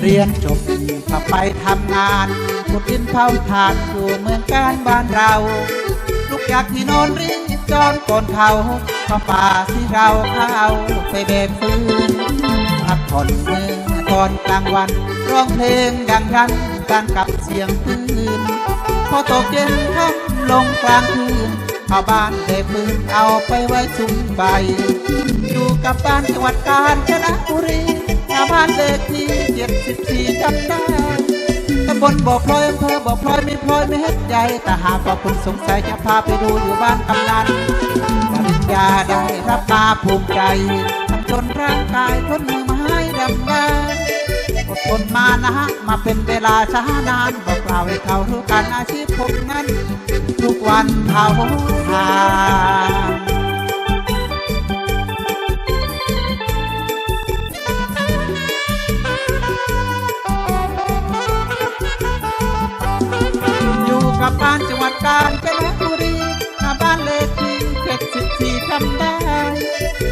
เรียนจบถ้าไปทำงานขุดดินเผาถ่านอยู่เมืองการบ้านเรา ลูกอยากที่โนนรีบจอนก่อนเขาเข้าป่าที่เราเข้าไปเบกฟืนพักผ่อนเมื่อตอนกลางวันร้องเพลงดังรันกันกับเสียงปืนพอตกเย็นค่ำลงกลางคืนชาบ้านเด็กปืนเอาไปไว้ซุ้มใบ อยู่กับบ้านจังหวัดกาญจนบุรี ชาบ้านเลขที่เจ็ดสิบสี่จำได้ตำบลบ่อพลอยอำเภอบ่อพลอยไม่พลอยไม่เฮ็ดใจแต่หากว่าคุณสงสัยจะพาไปดูอยู่บ้านกำนันปริญญาได้รับมาภูมิใจทำจนร่างกายทนมือไม้ดำงานอดทนมานะฮะมาเป็นเวลาช้านานบอกกล่าวให้เขารู้กันอาชีพผมนั้น ทุกวันเผาทาน อยู่กับบ้านจังหวัดกาญจนบุรีหน้าบ้านเลขที่เจ็ดสิบสี่จำได้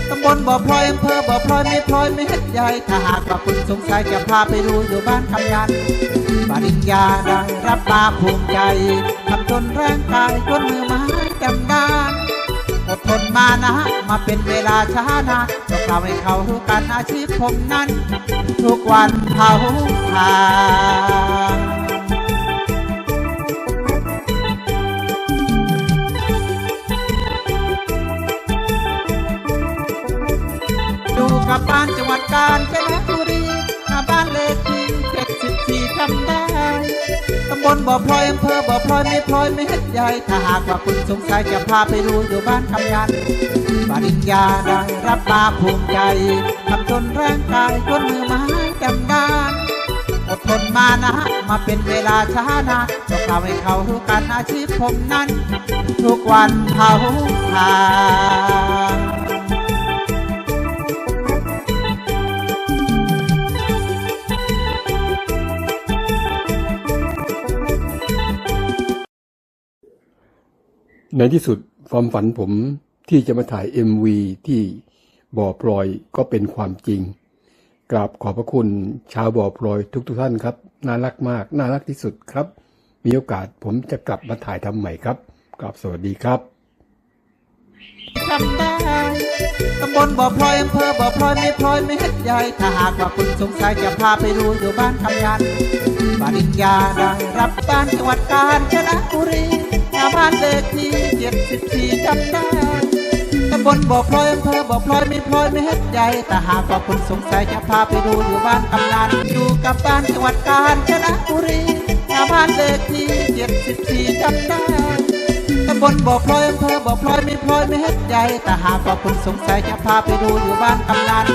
ตำบลบ่อพลอยอำเภอบ่อพลอยไม่พลอยไม่เฮ็ดใหญ่ถ้าหากว่าคุณสงสัยจะพาไปดูอยู่บ้านกำนันปริญญาได้รับมาภูมิใจทำจนร่างกายจนมือไม้จำได้อดทนมานะ มาเป็นเวลาช้านานก็กล่าวให้เขารู้กันอาชีพผมนั้น ทุกวันเผาทาน อยู่กับบ้านจังหวัดกาญจนบุรีหน้าบ้านเลขที่เจ็ดสิบสี่จำได้ตำบลบ่อพลอยอำเภอบ่อพลอยไม่พลอยไม่เฮ็ดใหญ่ถ้าหากว่าคุณสงสัยจะพาไปดูอยู่บ้านกำนันปริญญาได้รับมาภูมิใจทำจนร่างกายจนมือไม้จำได้อดทนมานะ มาเป็นเวลาช้านานก็กล่าวให้เขารู้กันอาชีพผมนั้น ทุกวันเผาทาน ในที่สุดความฝันผมที่จะมาถ่าย MV ที่บ่อพลอยก็เป็นความจริง กราบขอบพระคุณชาวบ่อพลอยทุกทท่านครับ น่ารักมาก น่ารักที่สุดครับ มีโอกาสผมจะกลับมาถ่ายทำใหม่ครับ กราบสวัสดีครับจำได้ตำบลบ่อพลอยอำเภอบ่อพลอยไม่พลอยไม่เฮ็ดใหญ่ ถ้าหากว่าคุณสงสัยจะพาไปดูอยู่บ้านกำนันปริญญาได้รับบ้านจังหวัดกาญจนบุรี บ้านเลขที่เจ็ดสิบสี่จำได้ตำบลบ่อพลอยอำเภอบ่อพลอยไม่พลอยไม่เฮ็ดใหญ่แต่หากว่าคุณสงสัยจะพาไปดูอยู่บ้านกำนันอยู่กับบ้านจังหวัดกาญจนบุรีหน้าบ้านเลขที่เจ็ดสิบสี่จำได้ตำบลบ่อพลอยอำเภอบ่อพลอยไม่พลอยไม่เฮ็ดใหญ่แต่หากว่าคุณสงสัยจะพาไปดูอยู่บ้านกำนัน